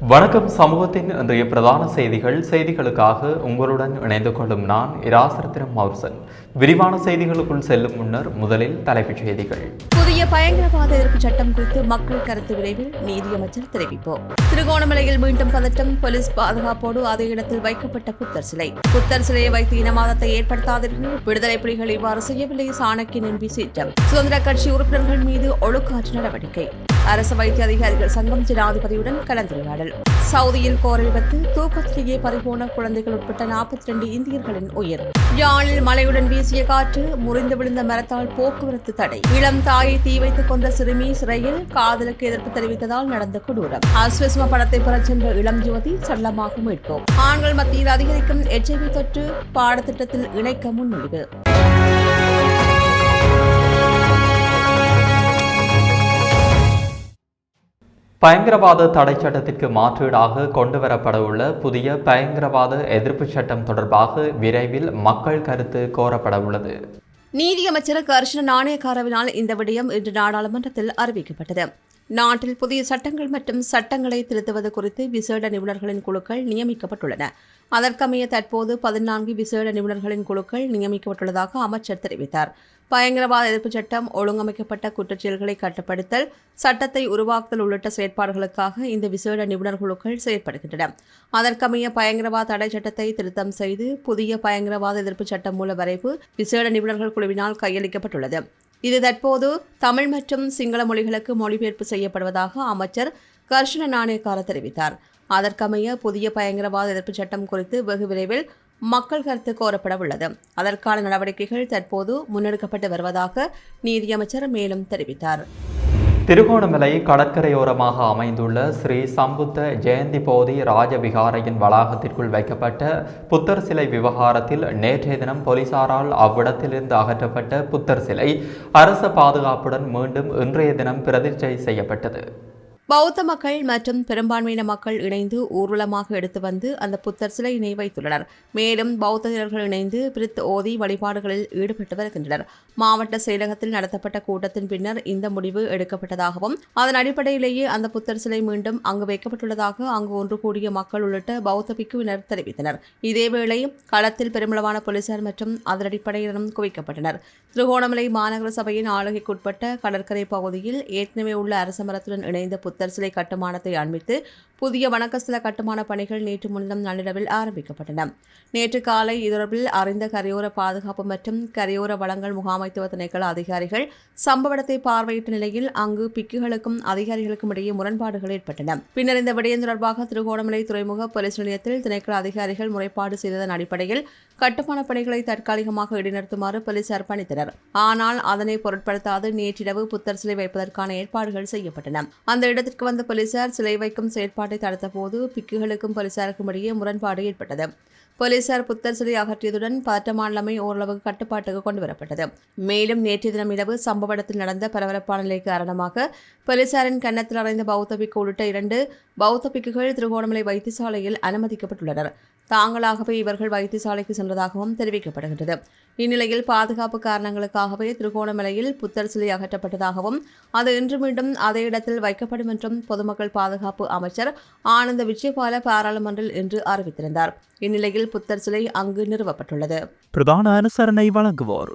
வணக்கம் சமூகத்தின் இன்றைய பிரதான செய்திகள். செய்திகளுக்காக உங்களுடன் இணைந்து கொள்ளும் நான் இராசரத்திரம் மௌசன் விரிவான செய்திகளுக்குள் செல்லும் முன்னர் முதலில் தலைப்புச் செய்திகள். புதிய பயங்கரவாத எதிர்ப்பு சட்டம் குறித்து மக்கள் கருத்து விரைவில் நீதியமைச்சர் தெரிவிப்போம். திருகோணமலையில் மீண்டும் பதட்டம் போலீஸ் பாதுகாப்போடு அதே இடத்தில் வைக்கப்பட்ட புத்தர் சிலை. புத்தர் சிலையை வைத்து இனவாதத்தை ஏற்படுத்தாதீர்கள். விடுதலை புலிகள் இவ்வாறு செய்யவில்லை சாணக்கியன் என்பி சீற்றம். சுதந்திர கட்சி உறுப்பினர்கள் மீது ஒழுக்காற்று நடவடிக்கை. அரசு வைத்திய அதிகாரிகள் சங்கம் ஜனாதிபதியுடன் கலந்துரையாடல். சவுதியில் கோர விபத்து தூக்கத்திலேயே பறிபோன குழந்தைகள் உட்பட்ட நாற்பத்தி ரெண்டு இந்தியர்களின் உயிர். யாழில் மழையுடன் வீசிய காற்று முறிந்து விழுந்த மரத்தால் போக்குவரத்து தடை. இளம் தாயை தீ வைத்துக் கொண்ட சிறுமி சிறையில் காதலுக்கு எதிர்ப்பு தெரிவித்ததால் நடந்த கொடூரம். அஸ்வஸ்ம படத்தை பெறச் சென்ற இளம் யுவதி சடலமாக மீட்போம் ஆண்கள் மத்தியில் அதிகரிக்கும் எச்ஐவி தொற்று பாடத்திட்டத்தில் இணைக்க முன்மொழிவு. பயங்கரவாத தடை சட்டத்திற்கு மாற்றீடாக கொண்டுவரப்படவுள்ள புதிய பயங்கரவாத எதிர்ப்பு சட்டம் தொடர்பாக விரைவில் மக்கள் கருத்து கோரப்படவுள்ளது. நீதியமைச்சர் கர்ஷன நாணயக்காரவினால் இந்த விடயம் இன்று நாடாளுமன்றத்தில் அறிவிக்கப்பட்டது. நாட்டில் புதிய சட்டங்கள் மற்றும் சட்டங்களை திருத்துவது குறித்து விசேட நிபுணர்களின் குழுக்கள் நியமிக்கப்பட்டுள்ளன. அதற்கமைய தற்போது பதினான்கு விசேட நிபுணர்களின் குழுக்கள் நியமிக்கப்பட்டுள்ளதாக அமைச்சர் தெரிவித்தார். பயங்கரவாத எதிர்ப்பு சட்டம் ஒழுங்கமைக்கப்பட்ட குற்றச்செயல்களை கட்டுப்படுத்தல் சட்டத்தை உருவாக்குதல் உள்ளிட்ட செயற்பாடுகளுக்காக இந்த விசேட நிபுணர் குழுக்கள் செயற்படுகின்றன. அதற்கமைய பயங்கரவாத தடை சட்டத்தை திருத்தம் செய்து புதிய பயங்கரவாத எதிர்ப்பு சட்டம் மூல வரைவு விசேட நிபுணர்கள் குழுவினால் கையளிக்கப்பட்டுள்ளது. இது தற்போது தமிழ் மற்றும் சிங்கள மொழிகளுக்கு மொழிபெயர்ப்பு செய்யப்படுவதாக அமைச்சர் கர்ஷன நாணயக்கார தெரிவித்தார். அதற்கமைய புதிய பயங்கரவாத எதிர்ப்பு சட்டம் குறித்து வெகு விரைவில் மக்கள் கருத்து கோரப்பட உள்ளது அதற்கான நடவடிக்கைகள் தற்போது முன்னெடுக்கப்பட்டு வருவதாக நீதியமைச்சர் மேலும் தெரிவித்தார். திருகோணமலை கடற்கரையோரமாக அமைந்துள்ள ஸ்ரீ சம்புத்த ஜெயந்தி போதி ராஜவிகாரையின் வளாகத்திற்குள் வைக்கப்பட்ட புத்தர் சிலை விவகாரத்தில் நேற்றைய தினம் போலீசாரால் அவ்விடத்திலிருந்து அகற்றப்பட்ட புத்தர் சிலை அரச பாதுகாப்புடன் மீண்டும் இன்றைய தினம் பிரதிஷ்டை செய்யப்பட்டது. பௌத்த மக்கள் மற்றும் பெரும்பான்மையின மக்கள் இணைந்து ஊர்வலமாக எடுத்து வந்து அந்த புத்தர் சிலையினை வைத்துள்ளனர். மேலும் பௌத்த இணைந்து பிரித்து ஓதி வழிபாடுகளில் ஈடுபட்டு வருகின்றனர். மாவட்ட செயலகத்தில் நடத்தப்பட்ட கூட்டத்தின் பின்னர் இந்த முடிவு எடுக்கப்பட்டதாகவும் அதன் அடிப்படையிலேயே அந்த புத்தர் சிலை மீண்டும் அங்கு வைக்கப்பட்டுள்ளதாக அங்கு ஒன்று கூடிய மக்கள் உள்ளிட்ட பௌத்த பிக்குவினர் தெரிவித்தனர். இதேவேளை களத்தில் பெருமளவான போலீசார் மற்றும் அதன் அடிப்படையினரும் குவிக்கப்பட்டனர். திருகோணமலை மாநகர சபையின் ஆளுகைக்குட்பட்ட கடற்கரை பகுதியில் ஏற்கனவே உள்ள அரச மரத்துடன் இணைந்த புத்தர் சிலை கட்டுமானத்தை அண்மித்து புதிய வணக்கஸ்தல கட்டுமான பணிகள் நேற்று முன்தினம் நள்ளிரவில் ஆரம்பிக்கப்பட்டன. நேற்று காலை இது அறிந்த கரையோர பாதுகாப்பு மற்றும் கரையோர வளங்கள் முகாமைத்துவ திணைக்கள அதிகாரிகள் சம்பவ இடத்தை பார்வையிட்ட நிலையில் அங்கு பிக்குகளுக்கும் அதிகாரிகளுக்கும் இடையே முரண்பாடுகள் ஏற்பட்டன. பின்னர் இந்த விடயம் தொடர்பாக திருகோணமலை துறைமுக போலீஸ் நிலையத்தில் திணைக்கள அதிகாரிகள் முறைப்பாடு செய்ததன் அடிப்படையில் கட்டுமான பணிகளை தற்காலிகமாக இடைநிறுத்துமாறு போலீசார் பணித்தனர் ஆனால் அதனை பொருட்படுத்தாது நேற்றிரவு புத்தர் சிலை வைப்பதற்கான ஏற்பாடுகள் செய்யப்பட்டன. அந்த இடத்திற்கு வந்த போலீசார் சிலை வைக்கும் செயற்பாட்டை தடுத்தபோது பிக்குகளுக்கும் போலீசாருக்கும் இடையே முரண்பாடு ஏற்பட்டது. போலீசார் புத்தர் சிலை அகற்றியதுடன் பதட்டமான ஓரளவுக்கு கட்டுப்பாட்டுக்கு கொண்டு வரப்பட்டது மேலும் நேற்றைய தினம் இரவு சம்பவ இடத்தில் நடந்த பரபரப்பான நிலை காரணமாக போலீசாரின் கன்னத்தில் அடைந்த பௌத்த பிக்கு உள்ளிட்ட இரண்டு பௌத்த பிக்குகள் திருகோணமலை வைத்தியசாலையில் அனுமதிக்கப்பட்டுள்ளனர். தாங்களாகவே இவர்கள் வைத்தியசாலைக்கு சென்றதாகவும் தெரிவிக்கப்படுகின்றது. இந்நிலையில் பாதுகாப்பு காரணங்களுக்காகவே திருகோணமலையில் புத்தர் சிலை அகற்றப்பட்டதாகவும் அது இன்று மீண்டும் அதே இடத்தில் வைக்கப்படும் என்றும் பொதுமக்கள் பாதுகாப்பு அமைச்சர் ஆனந்த விஜயபால பாராளுமன்றில் இன்று அறிவித்திருந்தார். இந்நிலையில் புத்தர் சிலை அங்கு நிறுவப்பட்டுள்ளது. பிரதான அனுசரணை வழங்குவோர்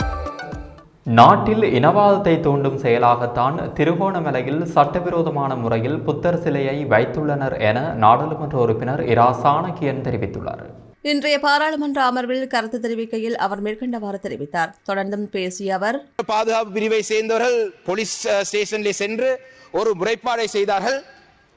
நாட்டில் இனவாதத்தை தூண்டும் செயலாகத்தான் திருகோணமலையில் சட்டவிரோதமான முறையில் புத்தர் சிலையை வைத்துள்ளனர் என நாடாளுமன்ற உறுப்பினர் இரா சாணக்கியன் தெரிவித்துள்ளார். இன்றைய பாராளுமன்ற அமர்வில் கருத்து தெரிவிக்கையில் அவர் மேற்கண்டவாறு தெரிவித்தார். தொடர்ந்தும் பேசிய அவர் பாதுகாப்பு பிரிவை சேர்ந்தவர்கள் போலீஸ் ஸ்டேஷனிலே சென்று ஒரு முறைப்பாடை செய்தார்கள்.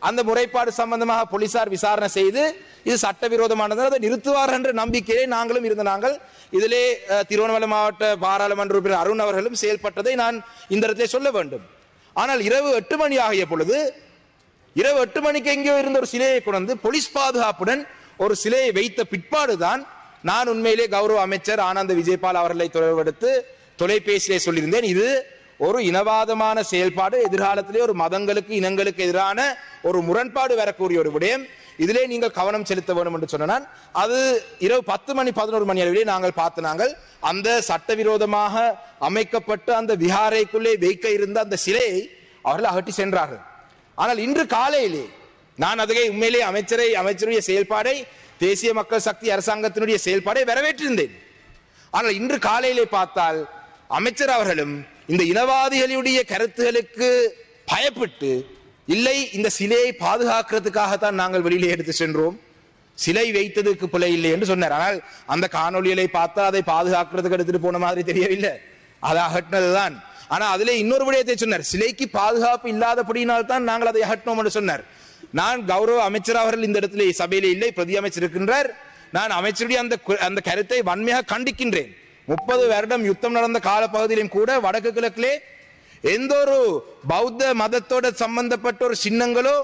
அந்த முறைப்பாடு சம்பந்தமாக போலீசார் விசாரணை செய்து இது சட்டவிரோதமானது அதை நிறுத்துவார் என்ற நம்பிக்கையை நாங்களும் இருந்த நாங்கள். இதிலே திருவண்ணாமலை மாவட்ட பாராளுமன்ற உறுப்பினர் அருண் அவர்களும் செயல்பட்டதை நான் இந்த இடத்திலே சொல்ல வேண்டும். ஆனால் இரவு எட்டு மணி ஆகிய பொழுது இரவு எட்டு மணிக்கு எங்கேயோ இருந்த ஒரு சிலையை கொண்டு போலீஸ் பாதுகாப்புடன் ஒரு சிலையை வைத்த பிற்பாடுதான் நான் உண்மையிலே கௌரவ அமைச்சர் ஆனந்த விஜயபால் அவர்களை தொடர்பெடுத்து தொலைபேசியிலே சொல்லியிருந்தேன். இது ஒரு இனவாதமான செயல்பாடு எதிர்காலத்திலே ஒரு மதங்களுக்கு இனங்களுக்கு எதிரான ஒரு முரண்பாடு வரக்கூடிய ஒரு விடயம். இதிலே நீங்கள் கவனம் செலுத்த வேண்டும் என்று சொன்னால் அது இரவு பத்து மணி பதினோரு மணி அளவிலே நாங்கள் பார்த்து நாங்கள் அந்த சட்டவிரோதமாக அமைக்கப்பட்ட அந்த விஹாரைக்குள்ளே வைக்க இருந்த அந்த சிலையை அவர்கள் அகற்றி சென்றார்கள். ஆனால் இன்று காலையிலே நான் அதுகை உண்மையிலே அமைச்சரை அமைச்சருடைய செயல்பாடை தேசிய மக்கள் சக்தி அரசாங்கத்தினுடைய செயல்பாடை வரவேற்றிருந்தேன். ஆனால் இன்று காலையிலே பார்த்தால் அமைச்சர் அவர்களும் இந்த இனவாதிகளுடைய கருத்துகளுக்கு பயப்பட்டு இல்லை இந்த சிலையை பாதுகாக்கிறதுக்காகத்தான் நாங்கள் வெளியிலே எடுத்து சென்றோம். சிலை வைத்ததுக்கு பிழை இல்லை என்று சொன்னார். ஆனால் அந்த காணொலிகளை பார்த்தா அதை பாதுகாக்கிறதுக்கு எடுத்துட்டு போன மாதிரி தெரியவில்லை. அதை அகற்றினதுதான். ஆனா அதுல இன்னொரு விடயத்தை சொன்னார். சிலைக்கு பாதுகாப்பு இல்லாதபடியினால் தான் நாங்கள் அதை அகற்றினோம் என்று சொன்னார். நான் கௌரவ அமைச்சர் அவர்கள் இந்த இடத்திலே சபையில இல்லை பிரதி அமைச்சர் இருக்கின்றார். நான் அமைச்சருடைய அந்த அந்த கருத்தை வன்மையாக கண்டிக்கின்றேன். முப்பது வருடம் யுத்தம் நடந்த காலப்பகுதியிலும் கூட வடக்கு கிழக்கிலே எந்த ஒரு பௌத்த மதத்தோட சம்பந்தப்பட்ட ஒரு சின்னங்களோ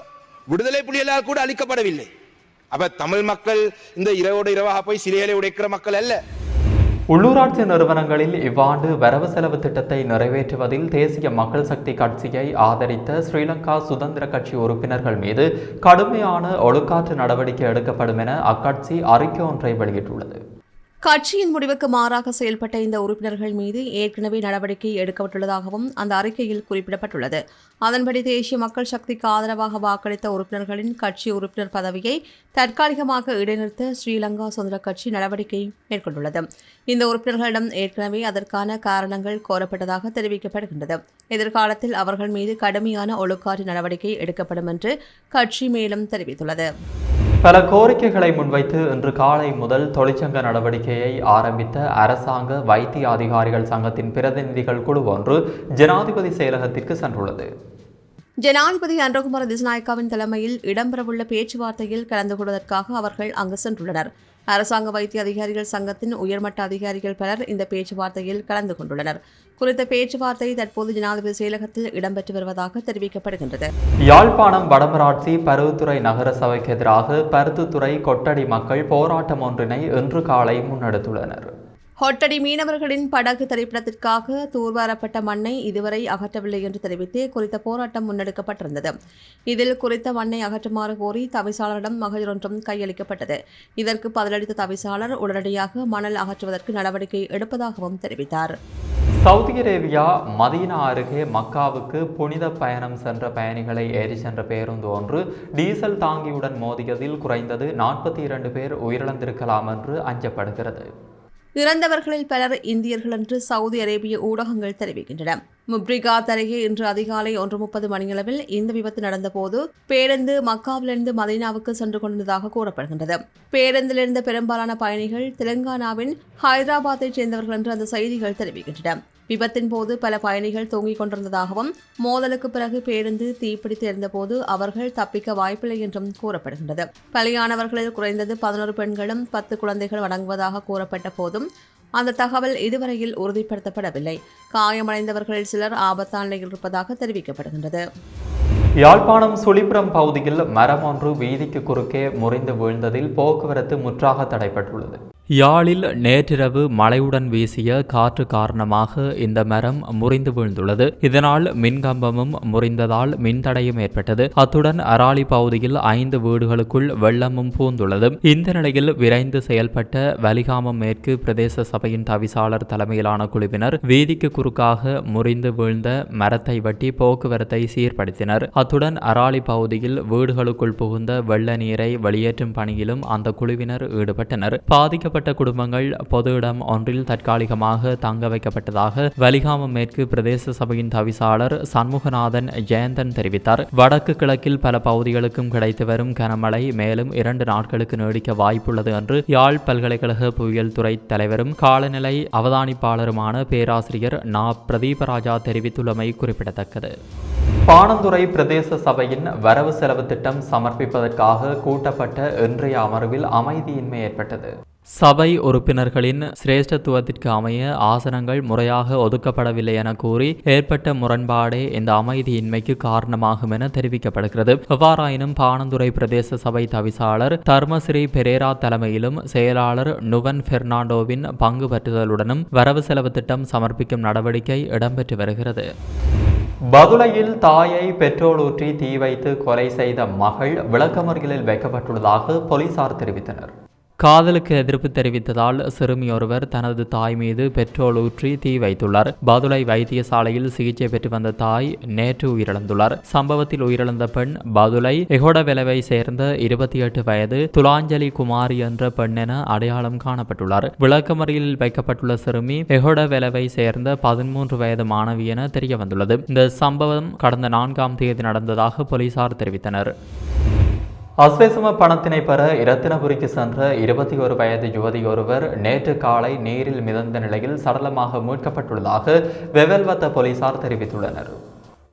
விடுதலை புலிகளால் கூட அளிக்கப்படவில்லை. அப்ப தமிழ் மக்கள் இந்த இரவோடு இரவாக போய் சிலைகளை உடைக்கிற மக்கள் அல்ல. உள்ளூராட்சி நிறுவனங்களில் இவ்வாண்டு வரவு செலவு திட்டத்தை நிறைவேற்றுவதில் தேசிய மக்கள் சக்தி கட்சியை ஆதரித்த ஸ்ரீலங்கா சுதந்திர கட்சி உறுப்பினர்கள் மீது கடுமையான ஒழுக்காற்று நடவடிக்கை எடுக்கப்படும் என அக்கட்சி அறிக்கை ஒன்றை வெளியிட்டுள்ளது. கட்சியின் முடிவுக்கு மாறாக செயல்பட்ட இந்த உறுப்பினர்கள் மீது ஏற்கனவே நடவடிக்கை எடுக்கப்பட்டுள்ளதாகவும் அந்த அறிக்கையில் குறிப்பிடப்பட்டுள்ளது. அதன்படி தேசிய மக்கள் சக்திக்கு ஆதரவாக வாக்களித்த உறுப்பினர்களின் கட்சி உறுப்பினர் பதவியை தற்காலிகமாக இடைநிறுத்த ஸ்ரீலங்கா சுதந்திர கட்சி நடவடிக்கை மேற்கொண்டுள்ளது. இந்த உறுப்பினர்களிடம் ஏற்கனவே அதற்கான காரணங்கள் கோரப்பட்டதாக தெரிவிக்கப்படுகின்றது. எதிர்காலத்தில் அவர்கள் மீது கடுமையான ஒழுக்காற்று நடவடிக்கை எடுக்கப்படும் என்று கட்சி மேலும் தெரிவித்துள்ளது. பல கோரிக்கைகளை முன்வைத்து இன்று காலை முதல் தொழிற்சங்க நடவடிக்கையை ஆரம்பித்த அரசாங்க வைத்திய அதிகாரிகள் சங்கத்தின் பிரதிநிதிகள் குழு ஒன்று ஜனாதிபதி செயலகத்திற்கு சென்றுள்ளது. ஜனாதிபதி அன்றகுமார திசுநாயக்காவின் தலைமையில் இடம்பெறவுள்ள பேச்சுவார்த்தையில் கலந்து கொள்வதற்காக அவர்கள் அங்கு சென்றுள்ளனர். அரசாங்க வைத்திய அதிகாரிகள் சங்கத்தின் உயர்மட்ட அதிகாரிகள் பலர் இந்த பேச்சுவார்த்தையில் கலந்து கொண்டுள்ளனர். குறித்த பேச்சுவார்த்தை தற்போது ஜனாதிபதி செயலகத்தில் இடம்பெற்று வருவதாக தெரிவிக்கப்படுகின்றது. யாழ்ப்பாணம் வடமராட்சி பருவத்துறை நகர சபைக்கு எதிராக பருத்துத்துறை கொட்டடி மக்கள் போராட்டம் ஒன்றினை இன்று காலை முன்னெடுத்துள்ளனர். ஹொட்டடி மீனவர்களின் படகு திரைப்படத்திற்காக தூர்வாரப்பட்ட மண்ணை இதுவரை அகற்றவில்லை என்று தெரிவித்து குறித்த போராட்டம் முன்னெடுக்கப்பட்டிருந்தது. இதில் குறித்த மண்ணை அகற்றுமாறு கோரி தவிசாளரிடம் மகளிர் ஒன்றும் கையளிக்கப்பட்டது. இதற்கு பதிலளித்த தவிசாளர் உடனடியாக மணல் அகற்றுவதற்கு நடவடிக்கை எடுப்பதாகவும் தெரிவித்தார். சவுதி அரேபியா மதீனா அருகே மக்காவுக்கு புனித பயணம் சென்ற பயணிகளை ஏறி சென்ற பேருந்து ஒன்று டீசல் தாங்கியுடன் மோதியதில் குறைந்தது நாற்பத்தி இரண்டு பேர் உயிரிழந்திருக்கலாம் என்று அஞ்சப்படுகிறது. இறந்தவர்களில் பலர் இந்தியர்கள் என்று சவுதி அரேபிய ஊடகங்கள் தெரிவிக்கின்றன. முப்ரிகாத் அருகே இன்று அதிகாலை ஒன்று முப்பது மணியளவில் இந்த விபத்து நடந்தபோது பேருந்து மக்காவிலிருந்து மதீனாவுக்கு சென்று கொண்டிருந்ததாக கூறப்படுகின்றது. பேருந்திலிருந்த பெரும்பாலான பயணிகள் தெலுங்கானாவின் ஹைதராபாத்தைச் சேர்ந்தவர்கள் என்று அந்த செய்திகள் தெரிவிக்கின்றன. விபத்தின் போது பல பயணிகள் தூங்கிக் கொண்டிருந்ததாகவும் மோதலுக்கு பிறகு பேருந்து தீப்பிடித்து இருந்தபோது அவர்கள் தப்பிக்க வாய்ப்பில்லை என்றும் கூறப்படுகின்றது. பலியானவர்களில் குறைந்தது பதினோரு பெண்களும் பத்து குழந்தைகள் அடங்குவதாக கூறப்பட்ட போதும் அந்த தகவல் இதுவரையில் உறுதிப்படுத்தப்படவில்லை. காயமடைந்தவர்களில் சிலர் ஆபத்தான நிலையில் இருப்பதாக தெரிவிக்கப்படுகின்றது. யாழ்ப்பாணம் சுழிபுரம் பகுதியில் மரம் ஒன்று வீதிக்கு குறுக்கே முறிந்து வீழ்ந்ததில் போக்குவரத்து முற்றாக தடைப்பட்டுள்ளது யாழில் நேற்றிரவு மழையுடன் வீசிய காற்று காரணமாக இந்த மரம் முறிந்து வீழ்ந்துள்ளது. இதனால் மின்கம்பமும் முறிந்ததால் மின்தடையும் ஏற்பட்டது. அத்துடன் அராலி பகுதியில் ஐந்து வீடுகளுக்குள் வெள்ளமும் பூந்துள்ளது. இந்த நிலையில் விரைந்து செயல்பட்ட வலிகாமம் மேற்கு பிரதேச சபையின் தவிசாளர் தலைமையிலான குழுவினர் வீதிக்கு குறுக்காக முறிந்து வீழ்ந்த மரத்தை வெட்டி போக்குவரத்தை சீர்படுத்தினர். அத்துடன் அராலி பகுதியில் வீடுகளுக்குள் புகுந்த வெள்ள நீரை வெளியேற்றும் பணியிலும் அந்த குழுவினர் ஈடுபட்டனர். பாதிக்கப்பட்ட குடும்பங்கள் பொது இடம் ஒன்றில் தற்காலிகமாக தங்க வைக்கப்பட்டதாக வலிகாமம் மேற்கு பிரதேச சபையின் தவிசாளர் சண்முகநாதன் ஜெயந்தன் தெரிவித்தார். வடக்கு கிழக்கில் பல பகுதிகளுக்கும் கிடைத்து வரும் கனமழை மேலும் இரண்டு நாட்களுக்கு நீடிக்க வாய்ப்புள்ளது என்று யாழ் பல்கலைக்கழக புவியியல் துறை தலைவரும் காலநிலை அவதானிப்பாளருமான பேராசிரியர் நா. பிரதீபராஜா தெரிவித்துள்ளமை குறிப்பிடத்தக்கது. பாணந்துறை பிரதேச சபையின் வரவு செலவு திட்டம் சமர்ப்பிப்பதற்காக கூட்டப்பட்ட இன்றைய அமர்வில் அமைதியின்மை ஏற்பட்டது. சபை உறுப்பினர்களின் சிரேஷ்டத்துவத்திற்கு அமைய ஆசனங்கள் முறையாக ஒதுக்கப்படவில்லை என கூறி ஏற்பட்ட முரண்பாடே இந்த அமைதியின்மைக்கு காரணமாகும் என தெரிவிக்கப்படுகிறது. எவ்வாறாயினும் பாணந்துறை பிரதேச சபை தவிசாளர் தர்மஸ்ரீ பெரேரா தலைமையிலும் செயலாளர் நுவன் பெர்னாண்டோவின் பங்கு பற்றுதலுடனும் வரவு செலவு திட்டம் சமர்ப்பிக்கும் நடவடிக்கை இடம்பெற்று வருகிறது. பதுளையில் தாயை பெட்ரோல் ஊற்றி தீ வைத்து கொலை செய்த மகள் விளக்கமறியலில் வைக்கப்பட்டுள்ளதாக போலீசார் தெரிவித்தனர். காதலுக்கு எதிர்ப்பு தெரிவித்ததால் சிறுமியொருவர் தனது தாய் மீது பெட்ரோல் ஊற்றி தீ வைத்துள்ளார். பதுளை வைத்தியசாலையில் சிகிச்சை பெற்று வந்த தாய் நேற்று உயிரிழந்துள்ளார். சம்பவத்தில் உயிரிழந்த பெண் பதுளை எகோடவெலவை சேர்ந்த இருபத்தி எட்டு வயது துலாஞ்சலி குமாரி என்ற பெண் என அடையாளம் காணப்பட்டுள்ளார். விளக்கமறியலில் வைக்கப்பட்டுள்ள சிறுமி எகோடவெலவை சேர்ந்த பதிமூன்று வயது மாணவி என தெரிய வந்துள்ளது இந்த சம்பவம் கடந்த நான்காம் தேதி நடந்ததாக போலீசார் தெரிவித்தனர். அஸ்வசம பணத்தினை பெற இரத்தினபுரிக்கு சென்ற இருபத்தி ஒரு வயது யுவதி ஒருவர் நேற்று காலை நீரில் மிதந்த நிலையில் சடலமாக மீட்கப்பட்டுள்ளதாக வெவல்வத்த போலீசார் தெரிவித்துள்ளனர்.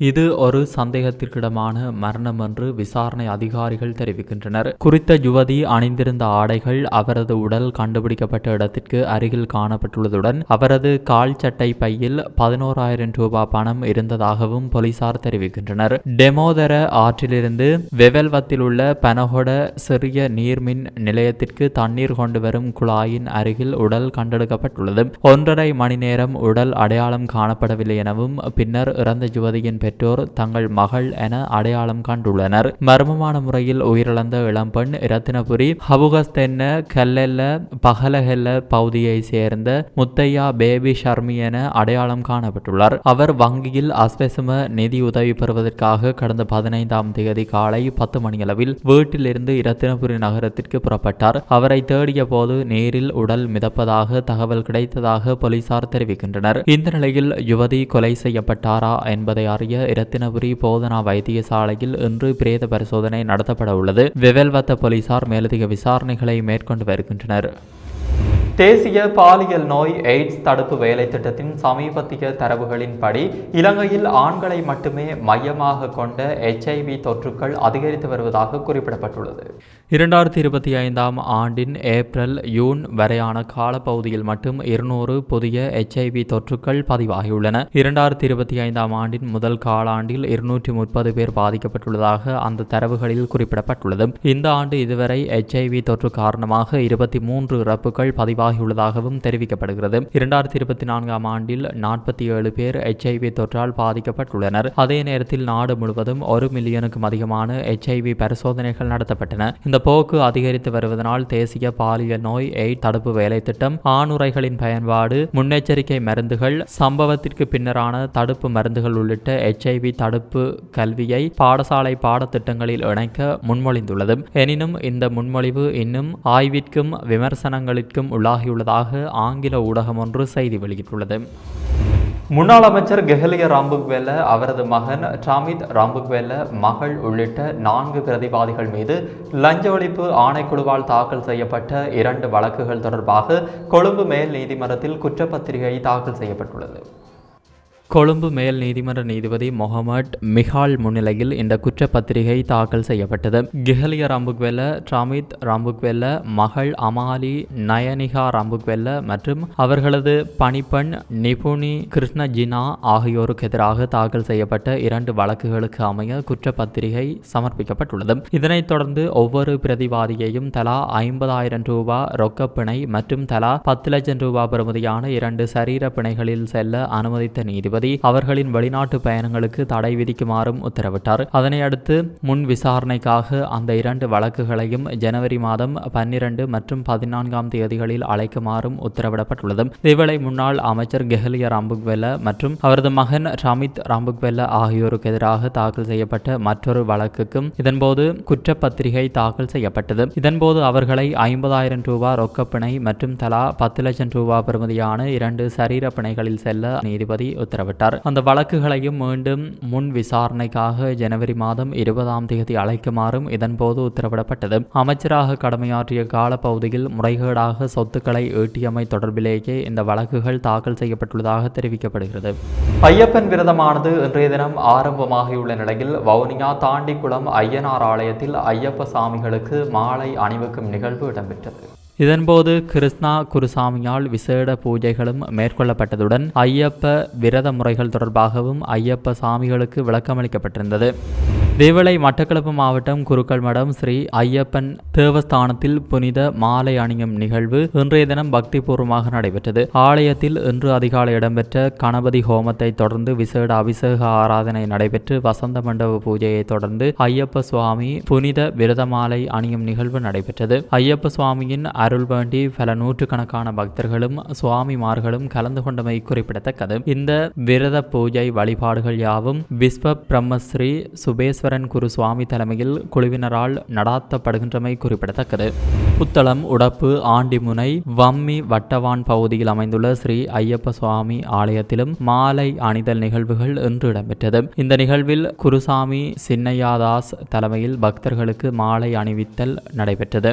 இது ஒரு சந்தேகத்திற்கிடமான மரணம் என்று விசாரணை அதிகாரிகள் தெரிவிக்கின்றனர். குறித்த யுவதி அணிந்திருந்த ஆடைகள் அவரது உடல் கண்டுபிடிக்கப்பட்ட இடத்திற்கு அருகில் காணப்பட்டுள்ளதுடன் அவரது கால் சட்டை பையில் பதினோராயிரம் ரூபாய் பணம் இருந்ததாகவும் போலீசார் தெரிவிக்கின்றனர். டெமோதர ஆற்றிலிருந்து வெவல்வத்தில் உள்ள பனகொட சிறிய நீர்மின் நிலையத்திற்கு தண்ணீர் கொண்டு வரும் குழாயின் அருகில் உடல் கண்டெடுக்கப்பட்டுள்ளது. ஒன்றரை மணி நேரம் உடல் அடையாளம் காணப்படவில்லை எனவும் பின்னர் இறந்த யுவதியின் பெற்றோர் தங்கள் மகள் என அடையாளம் கண்டுள்ளனர். மர்மமான முறையில் உயிரிழந்த இளம்பெண் ரத்தினபுரி ஹபுகஸ்தென்ன கல்லெல்ல பகலஹெல்ல பகுதியை சேர்ந்த முத்தையா பேபி ஷர்மி என அடையாளம் காணப்பட்டுள்ளார். அவர் வங்கியில் அஸ்வசம நிதி உதவி பெறுவதற்காக கடந்த பதினைந்தாம் தேதி காலை பத்து மணியளவில் வீட்டிலிருந்து இரத்தினபுரி நகரத்திற்கு புறப்பட்டார். அவரை தேடிய போது நேரில் உடல் மிதப்பதாக தகவல் கிடைத்ததாக போலீசார் தெரிவிக்கின்றனர். இந்த நிலையில் யுவதி கொலை செய்யப்பட்டாரா என்பதை அறிய இரத்தினபுரி போதனா வைத்தியசாலையில் இன்று பிரேத பரிசோதனை நடத்தப்பட உள்ளது விவல்வத்த போலீசார் மேலதிக விசாரணைகளை மேற்கொண்டு வருகின்றனர். தேசிய பாலியல் நோய் எய்ட்ஸ் தடுப்பு வேலை திட்டத்தின் சமீபத்திய தரவுகளின்படி இலங்கையில் ஆண்களை மட்டுமே மையமாக கொண்ட எச்ஐவி தொற்றுக்கள் அதிகரித்து வருவதாக குறிப்பிடப்பட்டுள்ளது. இரண்டாயிரத்தி இருபத்தி ஐந்தாம் ஆண்டின் ஏப்ரல் யூன் வரையான காலப்பகுதியில் மட்டும் இருநூறு புதிய எச்ஐவி தொற்றுக்கள் பதிவாகியுள்ளன. இரண்டாயிரத்தி இருபத்தி ஐந்தாம் ஆண்டின் முதல் காலாண்டில் இருநூற்றி முப்பது பேர் பாதிக்கப்பட்டுள்ளதாக அந்த தரவுகளில் குறிப்பிடப்பட்டுள்ளது. இந்த ஆண்டு இதுவரை எச்ஐவி தொற்று காரணமாக இருபத்தி மூன்று இறப்புகள் பதிவாக ஆகியுள்ளதாகவும் தெரிவிக்கப்படுகிறது. இரண்டாயிரத்தி இருபத்தி நான்காம் ஆண்டில் நாற்பத்தி ஏழு பேர் எச்ஐவி தொற்றால் பாதிக்கப்பட்டுள்ளனர். அதே நேரத்தில் நாடு முழுவதும் ஒரு மில்லியனுக்கும் அதிகமான எச்ஐவி பரிசோதனைகள் நடத்தப்பட்டன. இந்த போக்கு அதிகரித்து வருவதனால் தேசிய பாலியல் நோய் எய்ட் தடுப்பு வேலை திட்டம் ஆணுரைகளின் பயன்பாடு முன்னெச்சரிக்கை மருந்துகள் சம்பவத்திற்கு பின்னரான தடுப்பு மருந்துகள் உள்ளிட்ட எச்ஐவி தடுப்பு கல்வியை பாடசாலை பாடத்திட்டங்களில் இணைக்க முன்மொழிந்துள்ளது. எனினும் இந்த முன்மொழிவு இன்னும் ஆய்விற்கும் விமர்சனங்களுக்கும் உள்ளாகியுள்ளதாக ஆங்கில ஊடகம் ஒன்று செய்தி வெளியிட்டுள்ளது. முன்னாள் அமைச்சர் கெஹலிய ராம்புக்வேல அவரது மகன் டாமித் ராம்புக்வேல மகள் உள்ளிட்ட நான்கு பிரதிவாதிகள் மீது லஞ்ச ஒழிப்பு ஆணைக்குழுவால் தாக்கல் செய்யப்பட்ட இரண்டு வழக்குகள் தொடர்பாக கொழும்பு மேல் நீதிமன்றத்தில் குற்றப்பத்திரிகை தாக்கல் செய்யப்பட்டுள்ளது. கொழும்பு மேல் நீதிமன்ற நீதிபதி மொஹமட் மிஹால் முன்னிலையில் இந்த குற்றப்பத்திரிகை தாக்கல் செய்யப்பட்டது. கெஹலிய ராம்புக்வெல்ல ட்ராமித் ராம்புக்வெல்ல மகள் அமாலி நயனிகா ராம்புக்வெல்ல மற்றும் அவர்களது பணிப்பெண் நிபுணி கிருஷ்ண ஜினா ஆகியோருக்கு எதிராக தாக்கல் செய்யப்பட்ட இரண்டு வழக்குகளுக்கு அமைய குற்றப்பத்திரிகை சமர்ப்பிக்கப்பட்டுள்ளது. இதனைத் தொடர்ந்து ஒவ்வொரு பிரதிவாதியையும் தலா ஐம்பதாயிரம் ரூபாய் ரொக்க பிணை மற்றும் தலா பத்து லட்சம் ரூபாய் பெறுமதியான இரண்டு சரீர பிணைகளில் செல்ல அனுமதித்த நீதிபதி நீதிபதி அவர்களின் வெளிநாட்டு பயணங்களுக்கு தடை விதிக்குமாறும் உத்தரவிட்டார். அதனை அடுத்து முன் விசாரணைக்காக அந்த இரண்டு வழக்குகளையும் ஜனவரி மாதம் பன்னிரண்டு மற்றும் பதினான்காம் தேதிகளில் அழைக்குமாறும் உத்தரவிடப்பட்டுள்ளது. இதேவேளை முன்னாள் அமைச்சர் கெஹலிய ராம்புக்வெல்ல மற்றும் அவரது மகன் ரமித் ராம்புக்வெல்ல ஆகியோருக்கு எதிராக தாக்கல் செய்யப்பட்ட மற்றொரு வழக்குக்கும் இதன்போது குற்றப்பத்திரிகை தாக்கல் செய்யப்பட்டது. இதன்போது அவர்களை ஐம்பதாயிரம் ரூபாய் ரொக்கப்பிணை மற்றும் தலா பத்து லட்சம் ரூபாய் பெறுமதியான இரண்டு சரீர பிணைகளில் செல்ல நீதிபதி உத்தரவிட்டார். அந்த வழக்குகளையும் மீண்டும் முன் விசாரணைக்காக ஜனவரி மாதம் இருபதாம் தேதி அழைக்குமாறும் இதன்போது உத்தரவிடப்பட்டது. அமைச்சராக கடமையாற்றிய காலப்பகுதியில் முறைகேடாக சொத்துக்களை ஈட்டியமை தொடர்பிலேயே இந்த வழக்குகள் தாக்கல் செய்யப்பட்டுள்ளதாக தெரிவிக்கப்படுகிறது. ஐயப்பன் விரதமானது இன்றைய தினம் ஆரம்பமாகியுள்ள நிலையில் வவுனியா தாண்டிக்குளம் ஐயனார் ஆலயத்தில் ஐயப்ப சாமிகளுக்கு மாலை அணிவிக்கும் நிகழ்வு இடம்பெற்றது. இதன்போது கிருஷ்ணா குருசாமியால் விசேட பூஜைகளும் மேற்கொள்ளப்பட்டதுடன் ஐயப்ப விரத முறைகள் தொடர்பாகவும் ஐயப்ப சாமிகளுக்கு விளக்கமளிக்கப்பட்டிருந்தது. தேவளை மட்டக்களப்பு மாவட்டம் குருக்கள் மடம் ஸ்ரீ ஐயப்பன் தேவஸ்தானத்தில் புனித மாலை அணியும் நிகழ்வு இன்றைய தினம் பக்திபூர்வமாக நடைபெற்றது. ஆலயத்தில் இன்று அதிகாலை இடம்பெற்ற கணபதி ஹோமத்தை தொடர்ந்து விசேட அபிஷேக ஆராதனை நடைபெற்று வசந்த மண்டப பூஜையை தொடர்ந்து ஐயப்ப சுவாமி புனித விரத மாலை அணியும் நிகழ்வு நடைபெற்றது. ஐயப்ப சுவாமியின் அருள் வேண்டி பல நூற்றுக்கணக்கான பக்தர்களும் சுவாமிமார்களும் கலந்து கொண்டமை குறிப்பிடத்தக்கது. இந்த விரத பூஜை வழிபாடுகள் யாவும் விஸ்வ பிரம்மஸ்ரீ சுபேஸ்வரன் குரு சுவாமி தலைமையில் குழுவினரால் நடாத்தப்படுகின்றமை குறிப்பிடத்தக்கது. புத்தளம் உடப்பு ஆண்டிமுனை வம்மி வட்டவான் பகுதியில் அமைந்துள்ள ஸ்ரீ ஐயப்ப சுவாமி ஆலயத்திலும் மாலை அணிதல் நிகழ்வுகள் இன்று இடம்பெற்றது. இந்த நிகழ்வில் குருசாமி சின்னையாதாஸ் தலைமையில் பக்தர்களுக்கு மாலை அணிவித்தல் நடைபெற்றது.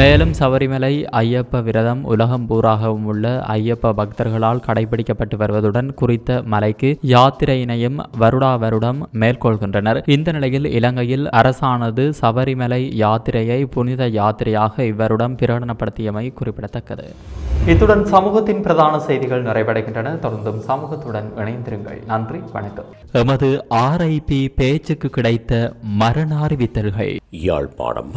மேலும் சபரிமலை ஐயப்ப விரதம் உலகம் பூராகவும் உள்ள ஐயப்ப பக்தர்களால் கடைபிடிக்கப்பட்டு வருவதுடன் குறித்த மலைக்கு யாத்திரையினையும் வருடா வருடம் மேற்கொள்கின்றனர். இந்த நிலையில் இலங்கையில் அரசானது சபரிமலை யாத்திரையை புனித யாத்திரையாக இவ்வருடம் பிரகடனப்படுத்தியமை குறிப்பிடத்தக்கது. இத்துடன் சமூகத்தின் பிரதான செய்திகள் நிறைவடைகின்றன. தொடர்ந்தும் சமூகத்துடன் இணைந்திருங்கள். நன்றி வணக்கம். எமது ஆர்ஐபி பேச்சுக்கு கிடைத்த மரண அறிவித்தல்கள் யாழ்ப்பாணம்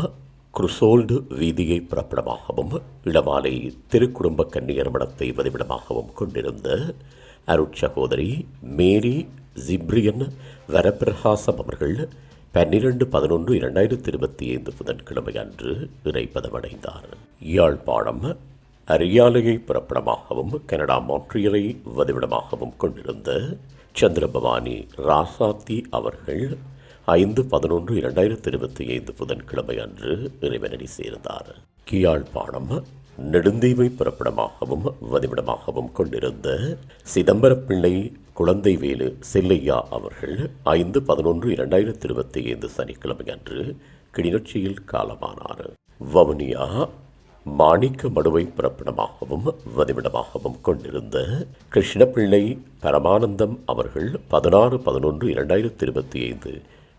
குருசோல்டு வீதியை பிறப்பிடமாகவும் இளவாலை திருக்குடும்ப கன்னியர் மடத்தை வதிவிடமாகவும் கொண்டிருந்த அருட்சகோதரி மேரி ஜிப்ரியன் வரப்பிரகாசம் அவர்கள் பன்னிரண்டு பதினொன்று இரண்டாயிரத்தி இருபத்தி ஐந்து புதன்கிழமை அன்று இறைப்பதமடைந்தார் யாழ்ப்பாணம் அரியாலையை புறப்படமாகவும் கனடா மாற்றியலை வதிவிடமாகவும் கொண்டிருந்த சந்திரபவானி ராசாத்தி அவர்கள் ஐந்து பதினொன்று இரண்டாயிரத்தி இருபத்தி ஐந்து புதன்கிழமை அன்று இறைவனடி சேர்ந்தார். கியாழ்ப்பாணம் நெடுந்தீவை புறப்படமாகவும் வதிவிடமாகவும் கொண்டிருந்த சிதம்பரப்பிள்ளை குழந்தைவேலு செல்லையா அவர்கள் ஐந்து பதினொன்று இரண்டாயிரத்தி இருபத்தி ஐந்து சனிக்கிழமை அன்று கிளிநொச்சியில் காலமானார். வவுனியா மாணிக்க மடுவை பிறப்பிடமாகவும் வதிவிடமாகவும் கொண்டிருந்த கிருஷ்ணபிள்ளை பரமானந்தம் அவர்கள் பதினாறு பதினொன்று இரண்டாயிரத்தி இருபத்தி ஐந்து